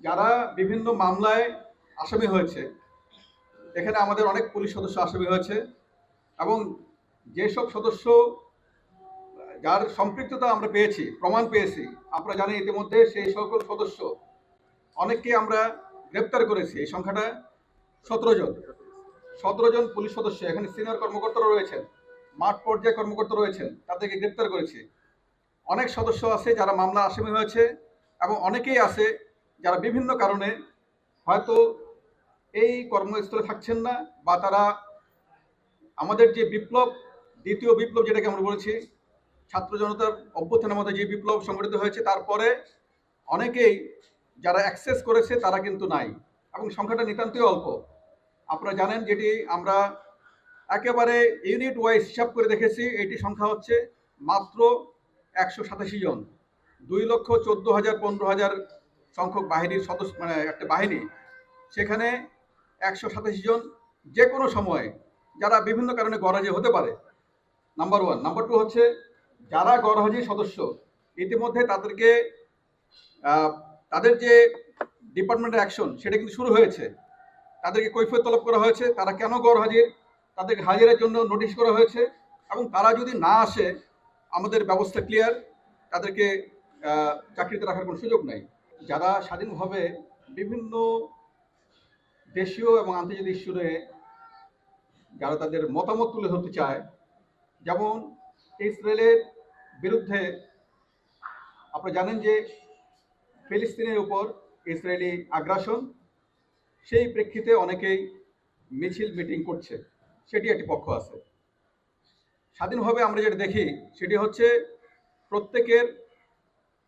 যারা বিভিন্ন মামলায় আসামি হয়েছে, এখানে আমাদের অনেক পুলিশ সদস্য আসামি হয়েছে এবং যেসব সদস্য, যার সম্পৃক্ততা আমরা পেয়েছি, প্রমাণ পেয়েছি আমরা জানি ইতিমধ্যে সেই সকল সদস্য, অনেককে আমরা গ্রেপ্তার করেছি, এই সংখ্যাটা সতেরো জন। সতেরো জন পুলিশ সদস্য, এখানে সিনিয়র কর্মকর্তারা রয়েছেন, মাঠ পর্যায়ে কর্মকর্তা রয়েছেন, তাদেরকে গ্রেপ্তার করেছি। অনেক সদস্য আছে যারা মামলা আসামি হয়েছে এবং অনেকেই আছে যারা বিভিন্ন কারণে হয়তো এই কর্মস্থলে থাকছেন না বা তারা আমাদের যে বিপ্লব, দ্বিতীয় বিপ্লব যেটাকে আমরা বলেছি, ছাত্র জনতার অভ্যুত্থানের মধ্যে যে বিপ্লব সংগঠিত হয়েছে, তারপরে অনেকেই যারা অ্যাক্সেস করেছে তারা কিন্তু নাই এবং সংখ্যাটা নিতান্তই অল্প। আপনারা জানেন যেটি আমরা একেবারে ইউনিট ওয়াইজ হিসাব করে দেখেছি, এটি সংখ্যা হচ্ছে মাত্র একশো সাতাশি জন। দুই লক্ষ চোদ্দ হাজার পনেরো হাজার সংখ্যক বাহিনীর সদস্য মানে একটা বাহিনী, সেখানে একশো সাতাশি জন যে কোনো সময়ে, যারা বিভিন্ন কারণে গরাজে হতে পারে। নাম্বার ওয়ান নাম্বার টু হচ্ছে, যারা গরহাজি সদস্য, ইতিমধ্যে তাদেরকে তাদের যে ডিপার্টমেন্টের অ্যাকশন সেটা কিন্তু শুরু হয়েছে। তাদেরকে কৈফিয়ত তলব করা হয়েছে। তারা কেন গড় হাজির তাদেরকে হাজিরের জন্য নোটিশ করা হয়েছে। এবং তারা যদি না আসে, আমাদের ব্যবস্থা ক্লিয়ার তাদেরকে চাকরিতে রাখার কোনো সুযোগ নাই। যারা স্বাধীনভাবে বিভিন্ন দেশীয় এবং আন্তর্জাতিক ইস্যুতে যারা তাদের মতামত তুলে ধরতে চায়, যেমন ইসরায়েলের বিরুদ্ধে আপনারা জানেন যে ফিলিস্তিনের উপর ইসরায়েলি আগ্রাসন, সেই প্রেক্ষিতে অনেকেই মিছিল মিটিং করছে, সেটি একটি পক্ষ আছে। স্বাধীনভাবে আমরা যেটা দেখি, সেটি হচ্ছে প্রত্যেকের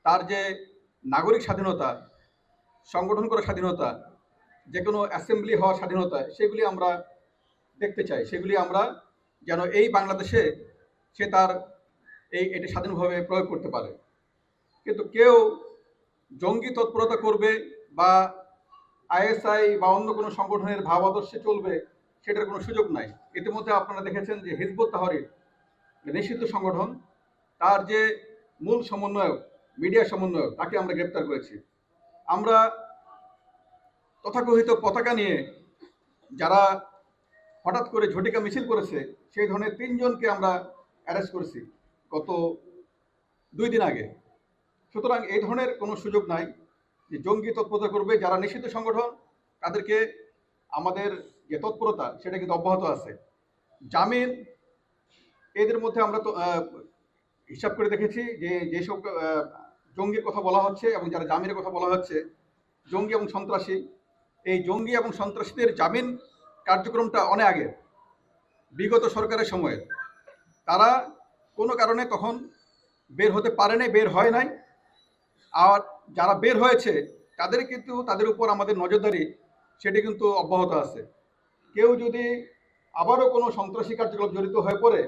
তার যে নাগরিক স্বাধীনতা, সংগঠন করার স্বাধীনতা যে কোনো অ্যাসেম্বলি হওয়ার স্বাধীনতা, সেগুলি আমরা দেখতে চাই। সেগুলি আমরা যেন এই বাংলাদেশে সে তার এই এটি স্বাধীনভাবে প্রয়োগ করতে পারে। কিন্তু কেউ জঙ্গি তৎপরতা করবে বা আইএসআই বা অন্য কোনো সংগঠনের ভাব আদর্শে চলবে, সেটার কোনো সুযোগ নাই। ইতিমধ্যে আপনারা দেখেছেন যে হিজবুত তাহরির, নিষিদ্ধ সংগঠন, তার যে মূল সমন্বয়ক মিডিয়া সমন্বয়ক, তাকে আমরা গ্রেপ্তার করেছি। আমরা তথাকথিত পতাকা নিয়ে যারা হঠাৎ করে ঝটিকা মিছিল করেছে, সেই ধরনের তিনজনকে আমরা অ্যারেস্ট করেছি গত দুই দিন আগে। সুতরাং এই ধরনের কোনো সুযোগ নাই যে জঙ্গি তৎপরতা করবে। যারা নিষিদ্ধ সংগঠন, তাদেরকে আমাদের যে তৎপরতা, সেটা কিন্তু অব্যাহত আছে। জামিন, এদের মধ্যে আমরা তো হিসাব করে দেখেছি যে যেসব জঙ্গির কথা বলা হচ্ছে এবং যারা জামিনের কথা বলা হচ্ছে, জঙ্গি এবং সন্ত্রাসী, এই জঙ্গি এবং সন্ত্রাসীদের জামিন কার্যক্রমটা অনেক আগে বিগত সরকারের সময়ে তারা কোনো কারণে তখন বের হতে পারে নাই, বের হয় নাই। আর যারা বের হয়েছে, তাদের কিন্তু, তাদের উপর আমাদের নজরদারি, সেটি কিন্তু অব্যাহত আছে। কেউ যদি আবারও কোনো সন্ত্রাসী কার্যকলাপ জড়িত হয়ে পড়ে,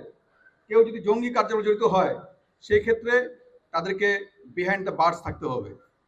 কেউ যদি জঙ্গি কার্যকলাপ জড়িত হয় সেই ক্ষেত্রে তাদেরকে বিহাইন্ড দ্য বার্স থাকতে হবে।